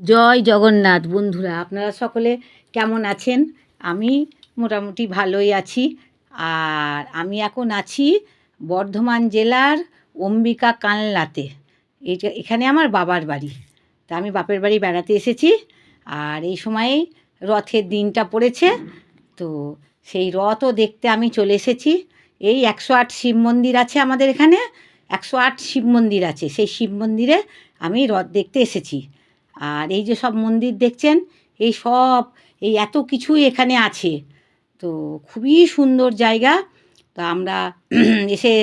জয় জগন্নাথ। বন্ধুরা, আপনারা সকলে কেমন আছেন? আমি মোটামুটি ভালোই আছি। আর আমি এখন আছি বর্ধমান জেলার অম্বিকা কানলাতে এটা এখানে আমার বাবার বাড়ি। তা আমি বাপের বাড়ি বেড়াতে এসেছি। আর এই সময়ে রথের দিনটা পড়েছে। তো সেই রথও দেখতে আমি চলে এসেছি। এই একশো আট শিব মন্দির আছে আমাদের এখানে। একশো আট শিব মন্দির আছে। সেই শিব মন্দিরে আমি রথ দেখতে এসেছি। আর এই যে সব মন্দির দেখছেন, এই সব, এই এত কিছুই এখানে আছে। তো খুবই সুন্দর জায়গা। তো আমরা এসে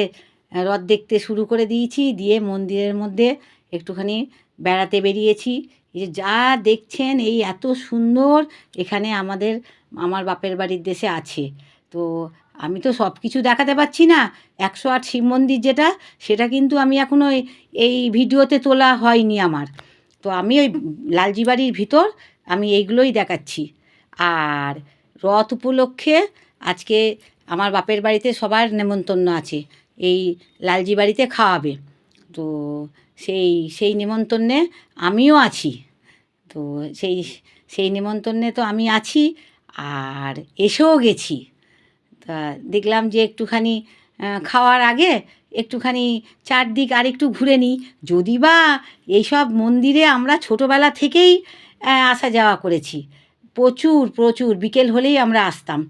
রথ দেখতে শুরু করে দিয়েছি, দিয়ে মন্দিরের মধ্যে একটুখানি বেড়াতে বেরিয়েছি। এই যে যা দেখছেন, এই এত সুন্দর এখানে আমাদের, আমার বাপের বাড়ির দেশে আছে। তো আমি তো সব কিছু দেখাতে পারছি না, একশো আট শিব মন্দির যেটা, সেটা কিন্তু আমি এখনও এই ভিডিওতে তোলা হয়নি আমার। তো আমি ওই লালজি বাড়ির ভিতর আমি এইগুলোই দেখাচ্ছি। আর রথ উপলক্ষে আজকে আমার বাপের বাড়িতে সবার নেমন্তন্ন আছে, এই লালজি বাড়িতে খাওয়াবে। তো সেই সেই নেমন্তন্নে আমিও আছি। তো সেই সেই নেমন্তন্নে তো আমি আছি আর এসেও গেছি। তা দেখলাম যে একটুখানি খাওয়ার আগে একটুখানি চারদিক আর একটু ঘুরে নিই। যদি বা এইসব মন্দিরে আমরা ছোটোবেলা থেকেই আসা যাওয়া করেছি। প্রচুর প্রচুর, বিকেল হলেই আমরা আসতাম।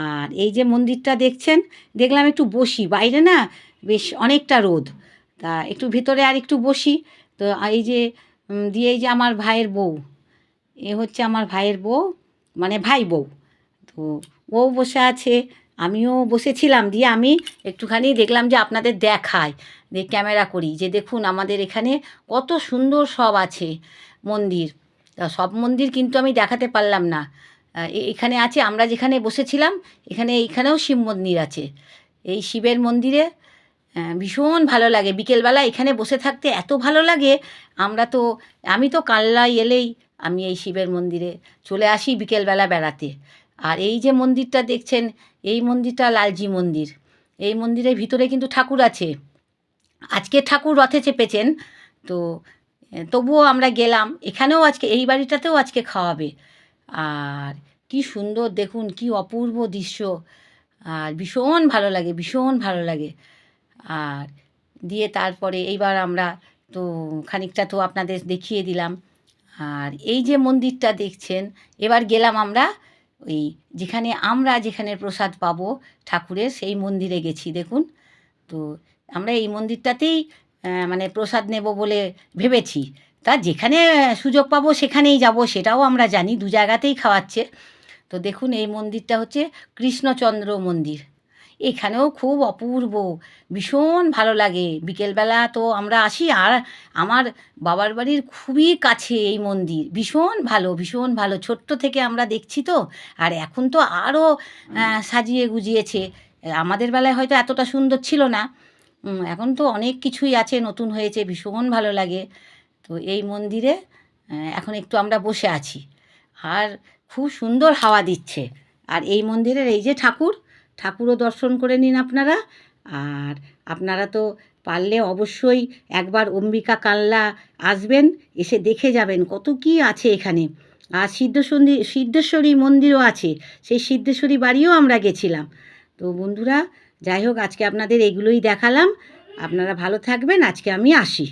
আর এই যে মন্দিরটা দেখছেন, দেখলাম একটু বসি। বাইরে না বেশ অনেকটা রোদ। তা একটু ভিতরে আর একটু বসি। তো এই যে দিয়ে এই যে আমার ভাইয়ের বউ, এ হচ্ছে আমার ভাইয়ের বউ মানে ভাই বউ। তো ও বসে আছে আমিও বসেছিলাম দিয়ে আমি একটুখানি দেখলাম যে আপনাদের দেখায় দিয়ে ক্যামেরা করি। যে দেখুন আমাদের এখানে কত সুন্দর সব আছে মন্দির। তা সব মন্দির কিন্তু আমি দেখাতে পারলাম না। এখানে আছে, আমরা যেখানে বসেছিলাম, এখানে এইখানেও শিব মন্দির আছে। এই শিবের মন্দিরে ভীষণ ভালো লাগে। বিকেলবেলা এখানে বসে থাকতে এত ভালো লাগে, আমরা তো, আমি তো কাল্লায় এলেই আমি এই শিবের মন্দিরে চলে আসি বিকেলবেলা বেড়াতে। আর এই যে মন্দিরটা দেখছেন, এই মন্দিরটা লালজি মন্দির। এই মন্দিরের ভিতরে কিন্তু ঠাকুর আছে। আজকে ঠাকুর রথে চেপেছেন, তো তবুও আমরা গেলাম। এখানেও আজকে, এই বাড়িটাতেও আজকে খাওয়াবে। আর কি সুন্দর, দেখুন কি অপূর্ব দৃশ্য। আর ভীষণ ভালো লাগে, ভীষণ ভালো লাগে। আর দিয়ে তারপরে এইবার আমরা তো খানিকটা তো আপনাদের দেখিয়ে দিলাম। আর এই যে মন্দিরটা দেখছেন, এবার গেলাম আমরা ওই যেখানে আমরা যেখানে প্রসাদ পাব ঠাকুরের, সেই মন্দিরে গেছি, দেখুন। তো আমরা এই মন্দিরটাতেই মানে প্রসাদ নেব বলে ভেবেছি। তা যেখানে সুযোগ পাবো সেখানেই যাব, সেটাও আমরা জানি, দু জায়গাতেই খাওয়াচ্ছে। তো দেখুন, এই মন্দিরটা হচ্ছে কৃষ্ণচন্দ্র মন্দির। এখানেও খুব অপূর্ব, ভীষণ ভালো লাগে। বিকেলবেলা তো আমরা আসি আর আমার বাবার বাড়ির খুবই কাছে এই মন্দির, ভীষণ ভালো ভীষণ ভালো। ছোট্ট থেকে আমরা দেখছি তো, আর এখন তো আরও সাজিয়ে গুজিয়েছে। আমাদের বেলায় হয়তো এতটা সুন্দর ছিল না। এখন তো অনেক কিছুই আছে, নতুন হয়েছে, ভীষণ ভালো লাগে। তো এই মন্দিরে এখন একটু আমরা বসে আছি। আর খুব সুন্দর হাওয়া দিচ্ছে। আর এই মন্দিরের এই যে ঠাকুর ঠাকুরও দর্শন করে নিন আপনারা। আর আপনারা তো পারলে অবশ্যই একবার অম্বিকা কাল্লা আসবেন, এসে দেখে যাবেন কত কি আছে এখানে। আর সিদ্ধেশ্বরী সিদ্ধেশ্বরী মন্দিরও আছে, সেই সিদ্ধেশ্বরী বাড়িও আমরা গেছিলাম। তো বন্ধুরা, যাই হোক, আজকে আপনাদের এগুলোই দেখালাম। আপনারা ভালো থাকবেন, আজকে আমি আসি।